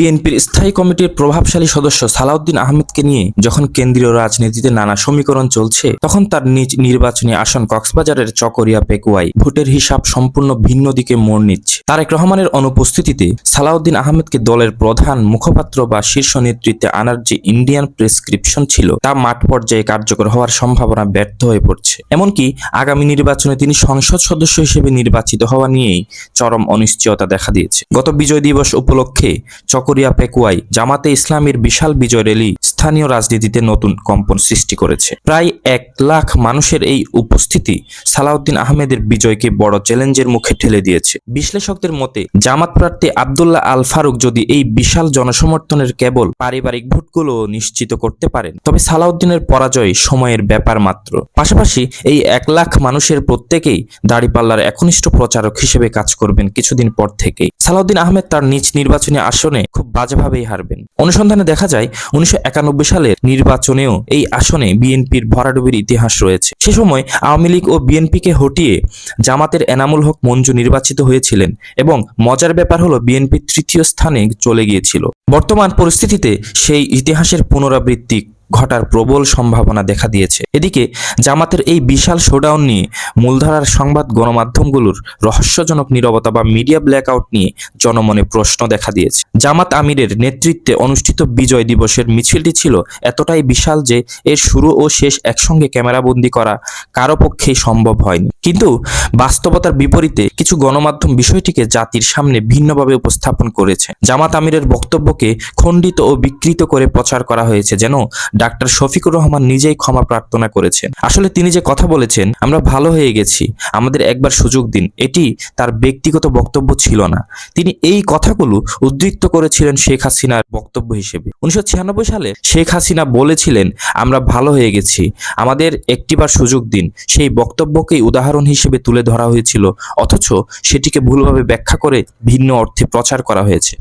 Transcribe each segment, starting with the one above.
বিএনপির স্থায়ী কমিটির প্রভাবশালী সদস্য সালাউদ্দিন আহমেদকে নিয়ে যখন কেন্দ্রীয় রাজনীতিতে নানা সমীকরণ চলছে, তখন তার নিজ নির্বাচনী আসন কক্সবাজারের চকরিয়া পেকুয়াই ভোটের হিসাব সম্পূর্ণ ভিন্ন দিকে মোড় নিচ্ছে। তারেক রহমানের অনুপস্থিতিতে সালাউদ্দিন আহমেদকে দলের প্রধান মুখপাত্র বা শীর্ষ নেতৃত্বে আনার যে ইন্ডিয়ান প্রেসক্রিপশন ছিল, তা মাঠ পর্যায়ে কার্যকর হওয়ার সম্ভাবনা ব্যর্থ হয়ে পড়ছে। এমনকি আগামী নির্বাচনে তিনি সংসদ সদস্য হিসেবে নির্বাচিত হওয়া নিয়েই চরম অনিশ্চয়তা দেখা দিয়েছে। গত বিজয় দিবস উপলক্ষে চকরিয়া পেকুয়াই জামাতে ইসলামীর বিশাল বিজয় র্যালি স্থানীয় রাজনীতিতে নতুন কম্পন সৃষ্টি করেছে। প্রায় এক লাখ মানুষের এই উপস্থিতি সালাউদ্দিন আহমেদের বিজয়কে বড় চ্যালেঞ্জের মুখে ঠেলে দিয়েছে। বিশ্লেষকদের মতে, জামাত প্রার্থী আবদুল্লাহ আল ফারুক যদি এই বিশাল জনসমর্থনের কেবল পারিবারিক ভোটগুলো নিশ্চিত করতে পারেন, তবে সালাউদ্দিনের পরাজয় সময়ের ব্যাপার মাত্র। পাশাপাশি এই এক লাখ মানুষের প্রত্যেকেই দাড়িপাল্লার একনিষ্ঠ প্রচারক হিসেবে কাজ করবেন কিছুদিন পর থেকেই। সালাউদ্দিন আহমেদ তার নিজ নির্বাচনী আসনে খুব বাজেভাবেই হারবেন। অনুসন্ধানে দেখা যায়, উনিশশো একানব্বই সালের নির্বাচনেও এই আসনে বিএনপির ভরাডুবির ইতিহাস রয়েছে। সে সময় আওয়ামী লীগ ও বিএনপিকে হটিয়ে জামাতের এনামুল হক মঞ্জু নির্বাচিত হয়েছিলেন এবং মজার ব্যাপার হলো বিএনপি তৃতীয় স্থানে চলে গিয়েছিল। বর্তমান পরিস্থিতিতে সেই ইতিহাসের পুনরাবৃত্তি ঘটার প্রবল সম্ভাবনা দেখা দিয়েছে। এদিকে, জামাতের এই বিশাল শোডাউন নিয়ে মূলধারার সংবাদ গণমাধ্যমগুলোর রহস্যজনক নীরবতা বা মিডিয়া ব্ল্যাকআউট নিয়ে জনমনে প্রশ্ন দেখা দিয়েছে। জামাত আমিরের নেতৃত্বে অনুষ্ঠিত বিজয় দিবসের মিছিলটি ছিল এতটাই বিশাল যে এর শুরু ও শেষ একসঙ্গে ক্যামেরাবন্দি করা কারও পক্ষেই সম্ভব হয়নি। কিন্তু বাস্তবতার বিপরীতে কিছু গণমাধ্যম বিষয়টিকে জাতির সামনে ভিন্নভাবে উপস্থাপন করেছে। জামাত আমিরের বক্তব্যকে খণ্ডিত ও বিকৃত করে প্রচার করা হয়েছে যেন ডাক্তার শফিকুর রহমান নিজেই ক্ষমা প্রার্থনা করেছেন। আসলে তিনি যে কথা বলেছেন, আমরা ভালো হয়ে গেছি, আমাদের একবার সুযোগ দিন, এটি তার ব্যক্তিগত বক্তব্য ছিল না। তিনি এই কথাগুলো উদ্ধৃত করেছিলেন শেখ হাসিনার বক্তব্য হিসেবে। উনিশশো ছিয়ানব্বই সালে শেখ হাসিনা বলেছিলেন, আমরা ভালো হয়ে গেছি, আমাদের একটিবার সুযোগ দিন। সেই বক্তব্যকেই উদাহরণ হিসেবে তুলে ধরা হয়েছিল, অথচ সেটিকে ভুলভাবে ব্যাখ্যা করে ভিন্ন অর্থে প্রচার করা হয়েছে।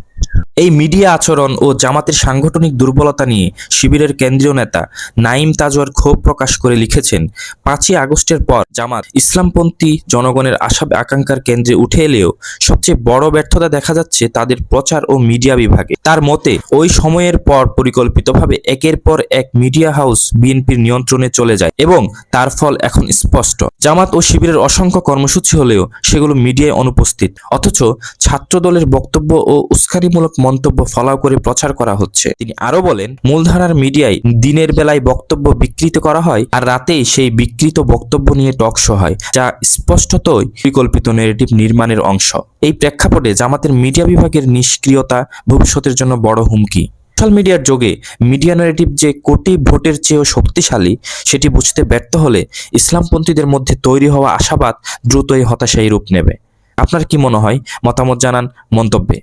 এই মিডিয়া আচরণ ও জামাতের সাংগঠনিক দুর্বলতা নিয়ে শিবিরের কেন্দ্রীয় নেতা নাইম তাজওয়ার ক্ষোভ প্রকাশ করে লিখেছেন, পাঁচই আগস্টের পর জামাত ইসলামপন্থী জনগণের আশা আকাঙ্ক্ষার কেন্দ্রে উঠে এলেও সবচেয়ে বড় ব্যর্থতা দেখা যাচ্ছে তাদের প্রচার ও মিডিয়া বিভাগে। তার মতে, ওই সময়ের পর পরিকল্পিতভাবে একের পর এক মিডিয়া হাউস বিএনপির নিয়ন্ত্রণে চলে যায় এবং তার ফল এখন স্পষ্ট। জামাত ও শিবিরের অসংখ্য কর্মসূচি হলেও সেগুলো মিডিয়ায় অনুপস্থিত। অথচ ছাত্রদলের বক্তব্য ও উস্কানিমূলক মন্তব্য ফলাও করে প্রচার করা হচ্ছে। তিনি আরও বলেন, মূলধারার মিডিয়ায় দিনের বেলায় বক্তব্য বিকৃত করা হয় আর রাতেই সেই বিকৃত বক্তব্য নিয়ে টক শো হয়, যা স্পষ্টতই পরিকল্পিত নেগেটিভ নির্মাণের অংশ। এই প্রেক্ষাপটে জামাতের মিডিয়া বিভাগের নিষ্ক্রিয়তা ভবিষ্যতের জন্য বড় হুমকি। সোশ্যাল মিডিয়ার যোগে মিডিয়া ন্যারেটিভ যে কোটি ভোটের চেয়েও শক্তিশালী, সেটি বুঝতে ব্যর্থ হলে ইসলামপন্থীদের মধ্যে তৈরি হওয়া আশাবাদ দ্রুতই হতাশায় রূপ নেবে। আপনার কি মনে হয়? মতামত জানান মন্তব্যে।